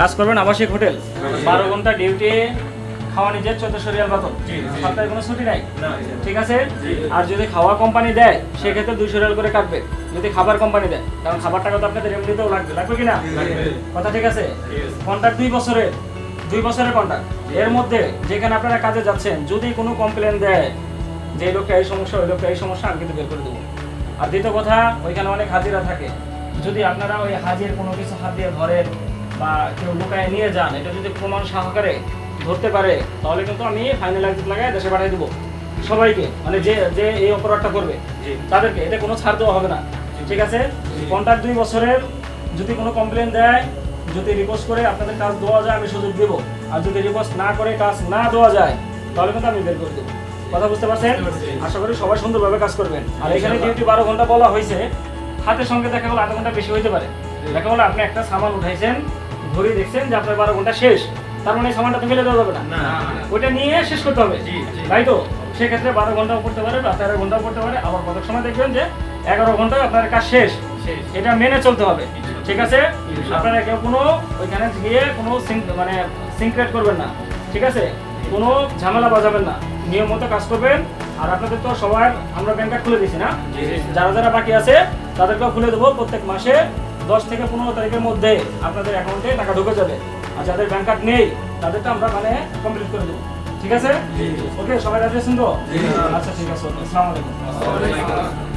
কাজ করবেন আবাসিক হোটেল। বারো ঘণ্টা ডিউটি খাওয়া নিজের চোদ্দশো রিয়াল বেতন সপ্তাহে কোনো ছুটি নাই? ঠিক আছে? আর যদি খাওয়া কোম্পানি দেয় সেক্ষেত্রে দুইশো রিয়াল করে কাটবে। যদি খাবার কোম্পানি দেয় কারণ খাবার টাকা তো আপনাদের এমনিতেও লাগবে। লাগবে কি না? কথা ঠিক আছে? কন্ট্রাক্ট দুই বছরের দুই বছরের কন্ট্রাক্ট এর মধ্যে যেখানে আপনারা কাজে যাচ্ছেন যদি কোনো কমপ্লেন দেয় যে এই লোকটা এই সমস্যা ওই লোকটা এই সমস্যা আমি কিন্তু বের করে দেবো। আর দ্বিতীয় কথা ওইখানে অনেক হাজিরা থাকে। যদি আপনারা ওই হাজির কোনো কিছু হাত দিয়ে ধরেন বা কেউ লুকায় নিয়ে যান এটা যদি প্রমাণ সহকারে ধরতে পারে তাহলে কিন্তু আমি ফাইনাল এক্সিট লাগাই দেশে পাঠিয়ে দেবো। সবাইকে মানে যে যে এই অপরাধটা করবে তাদেরকে এতে কোনো ছাড় দেওয়া হবে না। ঠিক আছে? কন্ট্রাক্ট দুই বছরের যদি কোনো কমপ্লেন দেয় যদি রিকোয়েস্ট করে আপনাদের কাজ দেওয়া যায় আমি সুযোগ দেবো। আর যদি রিকোয়েস্ট না করে কাজ না দেওয়া যায় তাহলে কিন্তু আমি বের করে দেবো। কথা বুঝতে পারছেন? আশা করি সবাই সুন্দরভাবে কাজ করবেন। আর এখানে ডিউটি বারো ঘণ্টা বলা হয়েছে। হাতের সঙ্গে দেখা গেলো আধা ঘণ্টা বেশি হইতে পারে। দেখা গেলো আপনি একটা সামান উঠাইছেন ঘড়ি দেখছেন যে আপনার বারো ঘণ্টা শেষ তার মানে সামানটা তো ফেলে দেওয়া যাবে না। ওইটা নিয়ে শেষ করতে হবে। তাই তো? সেক্ষেত্রে বারো ঘন্টাও করতে পারে বা তেরো ঘন্টাও করতে পারে। আবার কত সময় দেখবেন যে এগারো ঘন্টায় আপনার কাজ শেষ। এটা মেনে চলতে হবে। ঠিক আছে? আপনারা কেউ কোনো ওইখানে গিয়ে কোনো মানে সিনক্রেট করবেন না। ঠিক আছে? কোনো ঝামেলা বাজাবেন না। নিয়ম মতো কাজ করবেন। আর আপনাদের তো সবার আমরা ব্যাংক খুলে দিছি না? যারা যারা বাকি আছে তাদেরকেও খুলে দেবো প্রত্যেক মাসে। দশ থেকে পনেরো তারিখের মধ্যে আপনাদের অ্যাকাউন্টে টাকা ঢুকে যাবে। আর যাদের ব্যাংক কার্ড নেই তাদেরটা আমরা মানে কমপ্লিট করে দেবো। ঠিক আছে? ওকে সবাই রাজি আছেন তো? আচ্ছা ঠিক আছে ওকে আসসালামু আলাইকুম।